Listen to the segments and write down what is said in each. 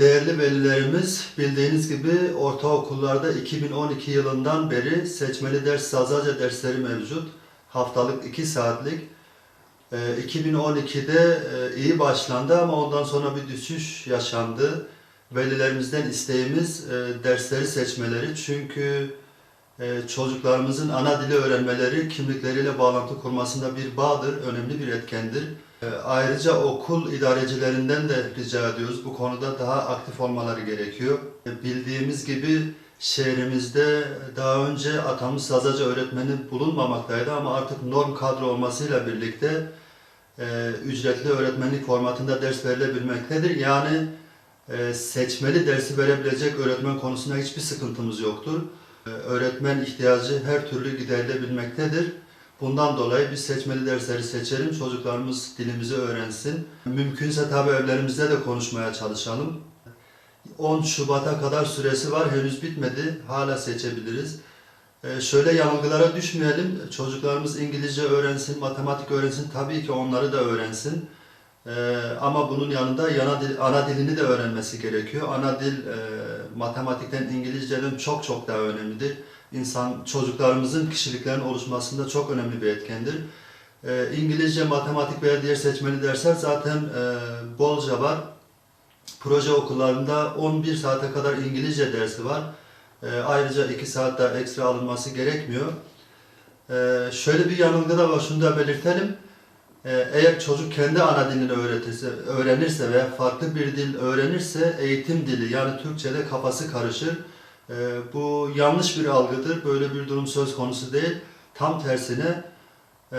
Değerli velilerimiz, bildiğiniz gibi ortaokullarda 2012 yılından beri seçmeli ders Zazaca dersleri mevcut. Haftalık 2 saatlik. Ee, 2012'de e, iyi başlandı ama ondan sonra bir düşüş yaşandı. Velilerimizden isteğimiz e, dersleri seçmeleri. Çünkü çocuklarımızın ana dili öğrenmeleri kimlikleriyle bağlantı kurmasında bir bağdır, önemli bir etkendir. E, Ayrıca okul idarecilerinden de rica ediyoruz. Bu konuda daha aktif olmaları gerekiyor. E, Bildiğimiz gibi şehrimizde daha önce atamız Sazaca öğretmeni bulunmamaktaydı ama artık norm kadro olmasıyla birlikte e, ücretli öğretmenlik formatında ders verilebilmektedir. Yani e, seçmeli dersi verebilecek öğretmen konusunda hiçbir sıkıntımız yoktur. E, öğretmen ihtiyacı her türlü giderilebilmektedir. Bundan dolayı biz seçmeli dersleri seçelim, çocuklarımız dilimizi öğrensin. Mümkünse tabii evlerimizde de konuşmaya çalışalım. 10 Şubat'a kadar süresi var, henüz bitmedi. Hala seçebiliriz. Ee, şöyle yanılgılara düşmeyelim. Çocuklarımız İngilizce öğrensin, matematik öğrensin. Tabii ki onları da öğrensin. Ee, ama bunun yanında yana dil, ana dilini de öğrenmesi gerekiyor. Ana dil e, matematikten, İngilizceden çok çok daha önemlidir. İnsan çocuklarımızın kişiliklerin oluşmasında çok önemli bir etkendir. Ee, İngilizce, matematik veya diğer seçmeli dersler zaten e, bolca var. Proje okullarında 11 saate kadar İngilizce dersi var. Ee, ayrıca 2 saat daha ekstra alınması gerekmiyor. Ee, şöyle bir yanılgı da var, şunu da belirtelim. Ee, eğer çocuk kendi ana dilini öğretirse, öğrenirse veya farklı bir dil öğrenirse eğitim dili yani Türkçe'de kafası karışır. Ee, bu yanlış bir algıdır. Böyle bir durum söz konusu değil. Tam tersine e,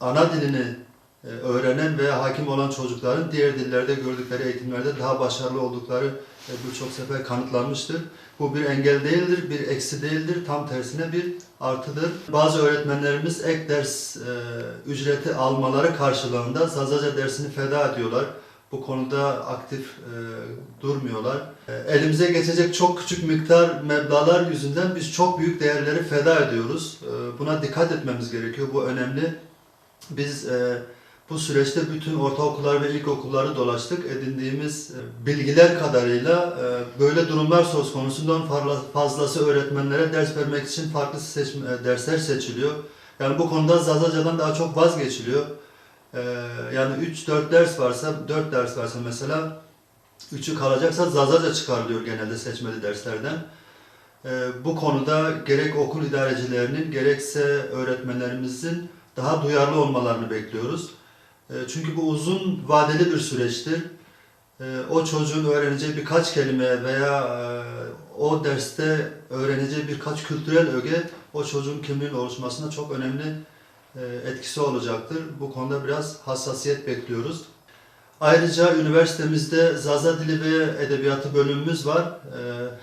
ana dilini öğrenen veya hakim olan çocukların diğer dillerde gördükleri eğitimlerde daha başarılı oldukları e, birçok sefer kanıtlanmıştır. Bu bir engel değildir, bir eksi değildir. Tam tersine bir artıdır. Bazı öğretmenlerimiz ek ders e, ücreti almaları karşılığında Zazaca dersini feda ediyorlar. Bu konuda aktif e, durmuyorlar. E, elimize geçecek çok küçük miktar meblağlar yüzünden biz çok büyük değerleri feda ediyoruz. E, buna dikkat etmemiz gerekiyor. Bu önemli. Biz e, bu süreçte bütün ortaokullar ve ilkokulları dolaştık. Edindiğimiz e, bilgiler kadarıyla e, böyle durumlar söz konusundan fazla- fazlası öğretmenlere ders vermek için farklı seçme, e, dersler seçiliyor. Yani bu konuda Zazaca'dan daha çok vazgeçiliyor. Yani 3-4 ders varsa, 4 ders varsa mesela 3'ü kalacaksa Zazaca çıkarılıyor genelde seçmeli derslerden. Bu konuda gerek okul idarecilerinin gerekse öğretmenlerimizin daha duyarlı olmalarını bekliyoruz. E, Çünkü bu uzun vadeli bir süreçtir. E, O çocuğun öğreneceği birkaç kelime veya e, o derste öğreneceği birkaç kültürel öge o çocuğun kimliğinin oluşmasında çok önemli etkisi olacaktır. Bu konuda biraz hassasiyet bekliyoruz. Ayrıca üniversitemizde Zaza Dili ve Edebiyatı bölümümüz var.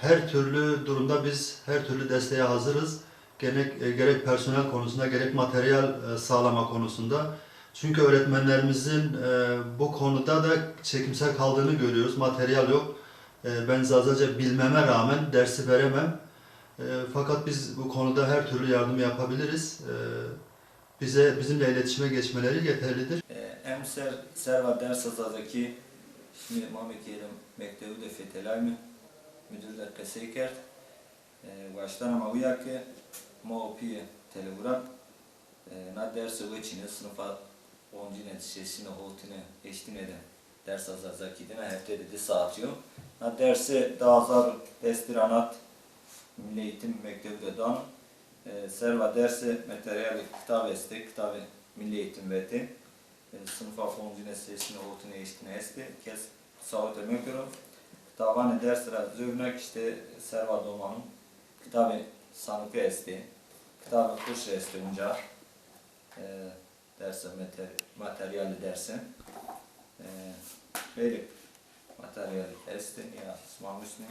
Her türlü durumda biz her türlü desteğe hazırız. Gerek, gerek personel konusunda gerek materyal sağlama konusunda. Çünkü öğretmenlerimizin e, bu konuda da çekimsel kaldığını görüyoruz. Materyal yok. E, ben Zazaca bilmeme rağmen dersi veremem. E, fakat biz bu konuda her türlü yardım yapabiliriz. E, bize bizimle iletişime geçmeleri yeterlidir. Ee, Em ser serva ders azadaki şimdi Mehmet Yerim Mektebi de Fetelay müdürler Keseyker baştan ama uyarke ma opiye telegram na dersi geçine sınıfa oncine sesine hotine eştine de ders azazaki dene hep dedi saatıyor. Na dersi daha azar destiranat Milli Eğitim Mektebi de dan. E, serva dersi materyali kitap esti kitabı Milli Eğitim veti sınıfa foncine sesine hotine eştine esti kes saate mekro kitavane dersra zövnek işte serva domanın kitabı sanıkı esti kitabı kuş esti unca e, derse mater, materyali derse e, böyle materyali esti ya smamışni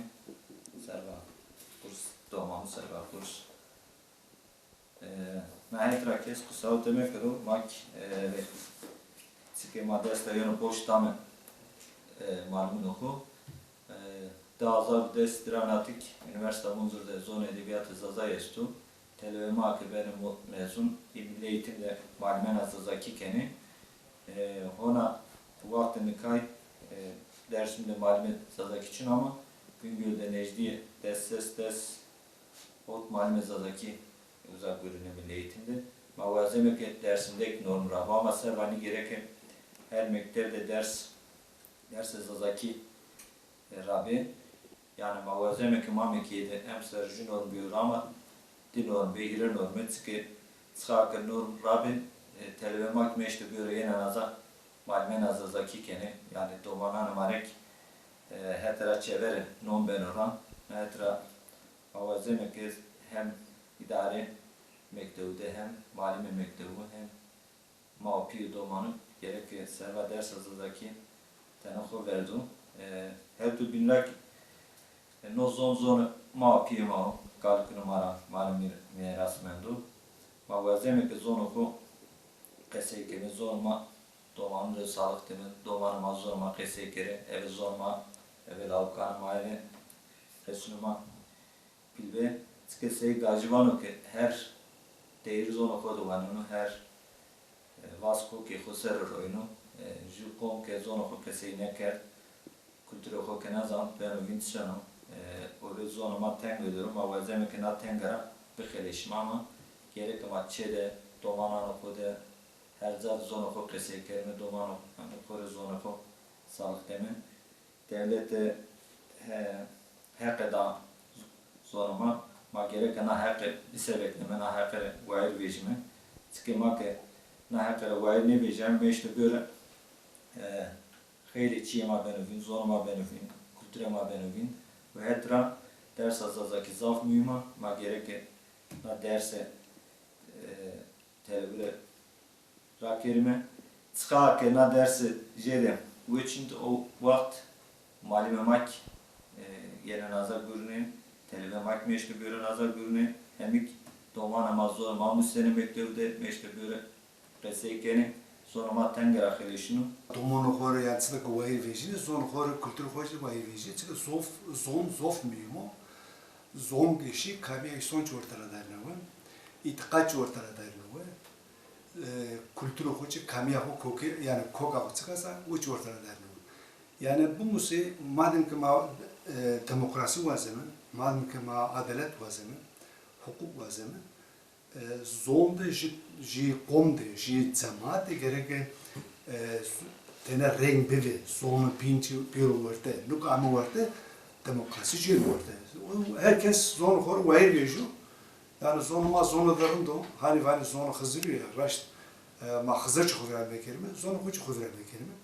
serva kurs domamı serva kurs Nähet rakes kusaute mekro mak Sike madesta yonu poštame marmun oku. Dağlar des dramatik üniversite munzurda zon edebiyatı zaza yestu. Televeme akı benim mezun İmli eğitimde malmen azazaki keni. Hona bu vaktini kay Dersim'de malime zazaki için ama Güngöl'de Necdi ders ses ders ot malime zazaki uzak bölümü milli eğitimde. Mavazeme ki dersimdeki norm rabı ama servani gereken her mektepte ders derse zazaki e, rabi yani mamekiyede hem serjü norm bir ama di norm behire norm etski skakı norm rabi e, televe makmeşte bir yine naza malme naza zaki kene yani domanan marek e, hetera çevere non ben oran hetera mavazeme ki hem idare mektebinde hem malime mektebi hem mapi domanı gerek serva ders hazırdaki tenakhu verdu. E, her tu binlak e, no zon zon mapi ma oku kese ke zon ma domanı da sağlık temi domanı ma zon ma kese kere ev zon ma ev lavkan ma ev resunuma bilbe kese gajvano ke her değeri zona kodu vanunu her e, vasko ki khusar roinu ju kom ke zona ko ke sei neker kulturo ko ke nazam ben vintsano o ve zona ma tengediyorum ama zeme ke na tengara bi kheleş mama gerek ma çede domana no kode her zat zona ko ke sei kerme domano hani kore zona ko sağlık deme devlet de hakeda zona ma ma gerek na haqqe isebekle na haqqe vaid vejime tske ma ke na haqqe vaid ne vejem meşte böyle e, خیلی چیه ما بنوین زور ما بنوین کلتور ما بنوین و هترا درس از از کی زاف میوما ما gerek na derse e, televire rakirime çıka ke na derse jede bu için de o vakt malime mak e, yine nazar görünüyor televe mak meşte böyle nazar görünüyor hemik domana mazor mamus seni mektevde meşte böyle reseykeni sonra ma tengera khilişinu Domano xore ya tsda ko wai veji, zon xore kultur xoji wai veji, tsda zof zon zof miymo. Zon geshi kabi ay son çortara darnawa. İtqa çortara darnawa. Kultur xoji kamiya ho koke yani koka ho tsaka u çortara darnawa. Yani bu musi madem ki ma demokrasi vazemi, madem ki ma adalet vazemi, hukuk vazemi, e, zonda ji ji komde, ji cemaate gereke e, tena renk bivi, zonu pinci piru varte, nuk amu varte, demokrasi jir varte. Herkes zonu koru vayir geju. Yani zonu ma zonu darındo, hani vani zonu hızırıyor ya, raşt, e, ma hızır çıkıyor bekerime, zonu kuçu hızır bekerime.